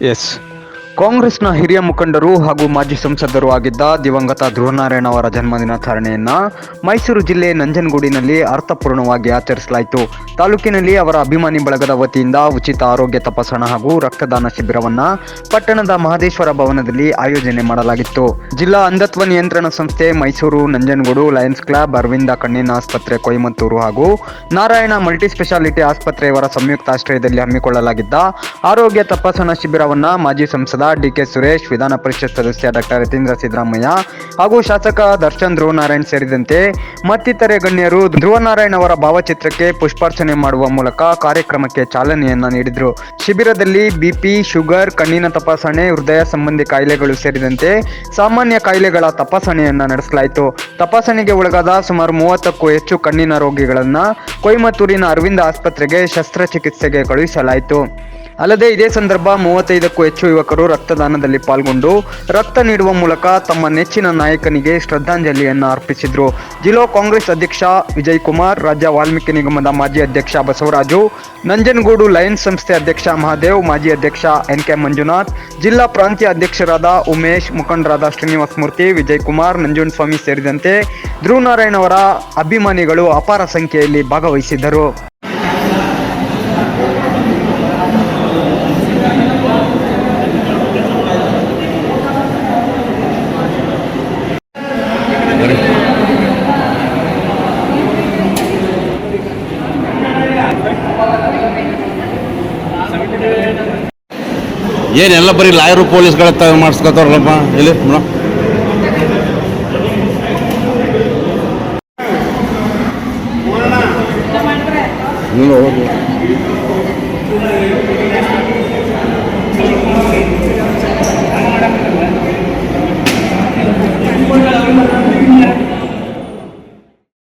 Yes. ಕಾಂಗ್ರೆಸ್ನ ಹಿರಿಯ ಮುಖಂಡರು ಹಾಗೂ ಮಾಜಿ ಸಂಸದರು ಆಗಿದ್ದ ದಿವಂಗತ ಧ್ರುವನಾರಾಯಣ ಅವರ ಜನ್ಮದಿನಾಚರಣೆಯನ್ನ ಮೈಸೂರು ಜಿಲ್ಲೆ ನಂಜನಗೂಡಿನಲ್ಲಿ ಅರ್ಥಪೂರ್ಣವಾಗಿ ಆಚರಿಸಲಾಯಿತು. ತಾಲೂಕಿನಲ್ಲಿ ಅವರ ಅಭಿಮಾನಿ ಬಳಗದ ವತಿಯಿಂದ ಉಚಿತ ಆರೋಗ್ಯ ತಪಾಸಣಾ ಹಾಗೂ ರಕ್ತದಾನ ಶಿಬಿರವನ್ನ ಪಟ್ಟಣದ ಮಹದೇಶ್ವರ ಭವನದಲ್ಲಿ ಆಯೋಜನೆ ಮಾಡಲಾಗಿತ್ತು. ಜಿಲ್ಲಾ ಅಂಧತ್ವ ನಿಯಂತ್ರಣ ಸಂಸ್ಥೆ ಮೈಸೂರು, ನಂಜನಗೂಡು, ಲಯನ್ಸ್ ಕ್ಲಬ್, ಅರವಿಂದ ಕಣ್ಣಿನ ಆಸ್ಪತ್ರೆ, ಕೊಯಮತ್ತೂರು ಹಾಗೂ ನಾರಾಯಣ ಮಲ್ಟಿ ಸ್ಪೆಷಾಲಿಟಿ ಆಸ್ಪತ್ರೆಯವರ ಸಂಯುಕ್ತಾಶ್ರಯದಲ್ಲಿ ಹಮ್ಮಿಕೊಳ್ಳಲಾಗಿದ್ದ ಆರೋಗ್ಯ ತಪಾಸಣಾ ಶಿಬಿರವನ್ನ ಮಾಜಿ ಸಂಸದ ಡಿಕೆ ಸುರೇಶ್, ವಿಧಾನ ಪರಿಷತ್ ಸದಸ್ಯ ಡಾಕ್ಟರ್ ಯತೀಂದ್ರ ಸಿದ್ದರಾಮಯ್ಯ ಹಾಗೂ ಶಾಸಕ ದರ್ಶನ್ ಧ್ರುವನಾರಾಯಣ್ ಸೇರಿದಂತೆ ಮತ್ತಿತರೆ ಗಣ್ಯರು ಧ್ರುವನಾರಾಯಣ್ ಅವರ ಭಾವಚಿತ್ರಕ್ಕೆ ಪುಷ್ಪಾರ್ಚನೆ ಮಾಡುವ ಮೂಲಕ ಕಾರ್ಯಕ್ರಮಕ್ಕೆ ಚಾಲನೆಯನ್ನ ನೀಡಿದರು. ಶಿಬಿರದಲ್ಲಿ ಬಿಪಿ, ಶುಗರ್, ಕಣ್ಣಿನ ತಪಾಸಣೆ, ಹೃದಯ ಸಂಬಂಧಿ ಕಾಯಿಲೆಗಳು ಸೇರಿದಂತೆ ಸಾಮಾನ್ಯ ಕಾಯಿಲೆಗಳ ತಪಾಸಣೆಯನ್ನ ನಡೆಸಲಾಯಿತು. ತಪಾಸಣೆಗೆ ಒಳಗಾದ ಸುಮಾರು ಮೂವತ್ತಕ್ಕೂ ಹೆಚ್ಚು ಕಣ್ಣಿನ ರೋಗಿಗಳನ್ನ ಕೊಯಮತ್ತೂರಿನ ಅರವಿಂದ ಆಸ್ಪತ್ರೆಗೆ ಶಸ್ತ್ರಚಿಕಿತ್ಸೆಗೆ ಕಳುಹಿಸಲಾಯಿತು. ಅಲ್ಲದೆ ಇದೇ ಸಂದರ್ಭ ಮೂವತ್ತೈದಕ್ಕೂ ಹೆಚ್ಚು ಯುವಕರು ರಕ್ತದಾನದಲ್ಲಿ ಪಾಲ್ಗೊಂಡು ರಕ್ತ ನೀಡುವ ಮೂಲಕ ತಮ್ಮ ನೆಚ್ಚಿನ ನಾಯಕನಿಗೆ ಶ್ರದ್ಧಾಂಜಲಿಯನ್ನು ಅರ್ಪಿಸಿದರು. ಜಿಲ್ಲಾ ಕಾಂಗ್ರೆಸ್ ಅಧ್ಯಕ್ಷ ವಿಜಯ್ ಕುಮಾರ್ ರಾಜ್ಯ ವಾಲ್ಮೀಕಿ ನಿಗಮದ ಮಾಜಿ ಅಧ್ಯಕ್ಷ ಬಸವರಾಜು, ನಂಜನಗೂಡು ಲಯನ್ಸ್ ಸಂಸ್ಥೆ ಅಧ್ಯಕ್ಷ ಮಹಾದೇವ್, ಮಾಜಿ ಅಧ್ಯಕ್ಷ ಎನ್ ಕೆ ಮಂಜುನಾಥ್, ಜಿಲ್ಲಾ ಪ್ರಾಂತ್ಯ ಅಧ್ಯಕ್ಷರಾದ ಉಮೇಶ್, ಮುಖಂಡರಾದ ಶ್ರೀನಿವಾಸ ಮೂರ್ತಿ ವಿಜಯ್ ಕುಮಾರ್ ನಂಜುಂಡಸ್ವಾಮಿ ಸೇರಿದಂತೆ ಧ್ರುವನಾರಾಯಣ್ ಅವರ ಅಭಿಮಾನಿಗಳು ಅಪಾರ ಸಂಖ್ಯೆಯಲ್ಲಿ ಭಾಗವಹಿಸಿದ್ದರು. ಏನೆಲ್ಲ ಬರೀ ಲಾಯರು ಪೊಲೀಸ್ಗಳ ಮಾಡಿಸ್ಕೊತಾರಲ್ಲಪ್ಪ? ಇಲ್ಲಿ ಮೇಡಮ್ ಹೋಗು.